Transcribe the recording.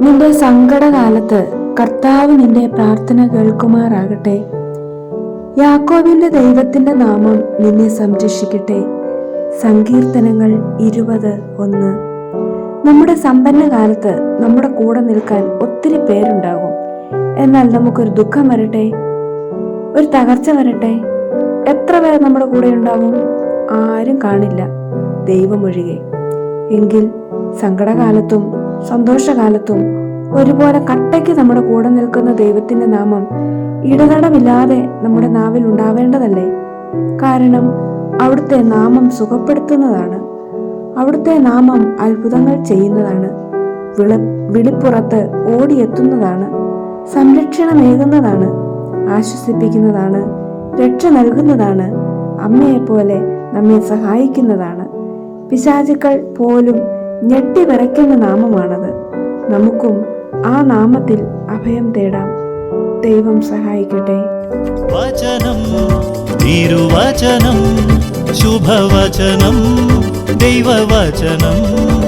നിന്റെ സങ്കടകാലത്ത് കർത്താവ് നിന്റെ പ്രാർത്ഥന കേൾക്കുമാറാകട്ടെ. യാക്കോബിന്റെ ദൈവത്തിന്റെ നാമം നിന്നെ സംരക്ഷിക്കട്ടെ. സങ്കീർത്തനങ്ങൾ ഇരുപത് ഒന്ന്. നമ്മുടെ സമ്പന്ന കാലത്ത് നമ്മുടെ കൂടെ നിൽക്കാൻ ഒത്തിരി പേരുണ്ടാകും. എന്നാൽ നമുക്കൊരു ദുഃഖം വരട്ടെ. ഒരു തകർച്ച വരട്ടെ. എത്ര പേർ നമ്മുടെ കൂടെ ഉണ്ടാകും? ആരും കാണില്ല. ദൈവമൊഴികെ എങ്കിൽ സങ്കടകാലത്തും സന്തോഷകാലത്തും ഒരുപോലെ കട്ടയ്ക്ക് നമ്മുടെ കൂടെ നിൽക്കുന്ന ദൈവത്തിന്റെ നാമം ഇടതടമില്ലാതെ നമ്മുടെ നാവിൽ ഉണ്ടാവേണ്ടതല്ലേ? കാരണം അവിടുത്തെ നാമം സുഖപ്പെടുത്തുന്നതാണ്. അവിടുത്തെ നാമം അത്ഭുതങ്ങൾ ചെയ്യുന്നതാണ്. വിള വിളിപ്പുറത്ത് ഓടിയെത്തുന്നതാണ്. സംരക്ഷണമേകുന്നതാണ് ആശ്വസിപ്പിക്കുന്നതാണ്. രക്ഷ നൽകുന്നതാണ്. അമ്മയെപ്പോലെ നമ്മെ സഹായിക്കുന്നതാണ്. പിശാചുക്കൾ പോലും ഞെട്ടിവിറയ്ക്കുന്ന നാമമാണത്. നമുക്കും ആ നാമത്തിൽ അഭയം തേടാം. ദൈവം സഹായിക്കട്ടെ. വചനം ശുഭവചനം ദൈവവചനം.